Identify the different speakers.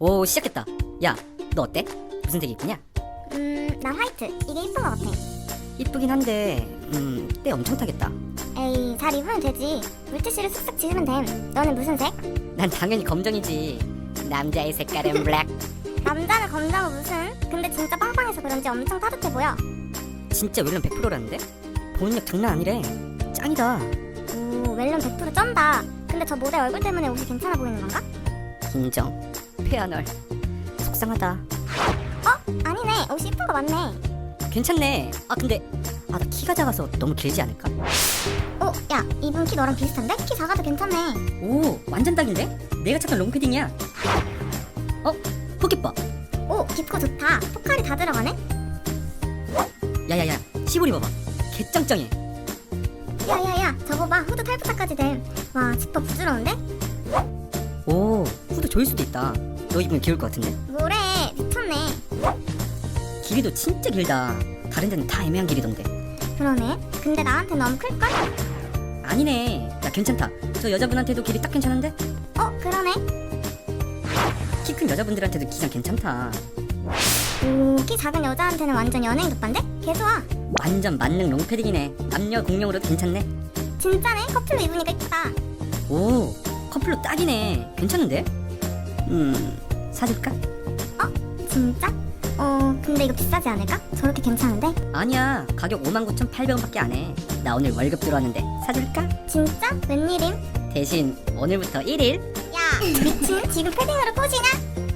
Speaker 1: 오 시작했다 야 너 어때? 무슨 색이 이쁘냐?
Speaker 2: 음, 난 화이트. 이게 이쁜 것 같아.
Speaker 1: 이쁘긴 한데 음때 엄청 타겠다
Speaker 2: 에이, 잘 입으면 되지. 물티슈를 쓱쓱 지우면 됨. 너는 무슨 색?
Speaker 1: 난 당연히 검정이지 남자의 색깔은 블랙
Speaker 2: 남자는 검정은 무슨? 근데 진짜 빵빵해서 그런지 엄청 따뜻해 보여.
Speaker 1: 진짜 웰런 100%라는데? 보온력 장난 아니래 짱이다
Speaker 2: 오, 웰런 100% 쩐다. 근데 저 모델 얼굴 때문에 옷이 괜찮아 보이는 건가?
Speaker 1: 인정 페아널 속상하다
Speaker 2: 어? 아니네. 옷이 이쁜 거 맞네.
Speaker 1: 괜찮네 아 근데 아 나 키가 작아서 너무 길지 않을까?
Speaker 2: 어, 야, 이분 키 너랑 비슷한데? 키 작아도 괜찮네.
Speaker 1: 오 완전 딱인데? 내가 찾던 롱패딩이야 어? 포켓바
Speaker 2: 오, 깁코 좋다. 포칼이 다 들어가네?
Speaker 1: 야야야 시보리 봐봐 개짱짱해
Speaker 2: 야야야, 저거 봐. 후드 탈부착까지 됨. 와, 지퍼 부드러운데?
Speaker 1: 오 후드 조일 수도 있다 너 입으면 귀여울 것 같은데
Speaker 2: 뭐래, 미쳤네.
Speaker 1: 길이도 진짜 길다 다른 데는 다 애매한 길이던데
Speaker 2: 그러네. 근데 나한테 너무 클걸?
Speaker 1: 아니네 야 괜찮다 저 여자분한테도 길이 딱 괜찮은데
Speaker 2: 어, 그러네.
Speaker 1: 키 큰 여자분들한테도 기장 괜찮다
Speaker 2: 오, 키 작은 여자한테는 완전 연예인 덮반데? 개 좋아.
Speaker 1: 완전 만능 롱패딩이네 남녀 공용으로도 괜찮네
Speaker 2: 진짜네. 커플로 입으니까 이쁘다.
Speaker 1: 오 커플로 딱이네 괜찮은데 음 사줄까?
Speaker 2: 진짜? 어, 근데 이거 비싸지 않을까? 저렇게 괜찮은데?
Speaker 1: 아니야 가격 59,800원밖에 안해나 오늘 월급 들어왔는데 사줄까?
Speaker 2: 진짜? 웬일임?
Speaker 1: 대신 오늘부터 1일
Speaker 2: 야, 미친? 지금 패딩으로 꼬시냐?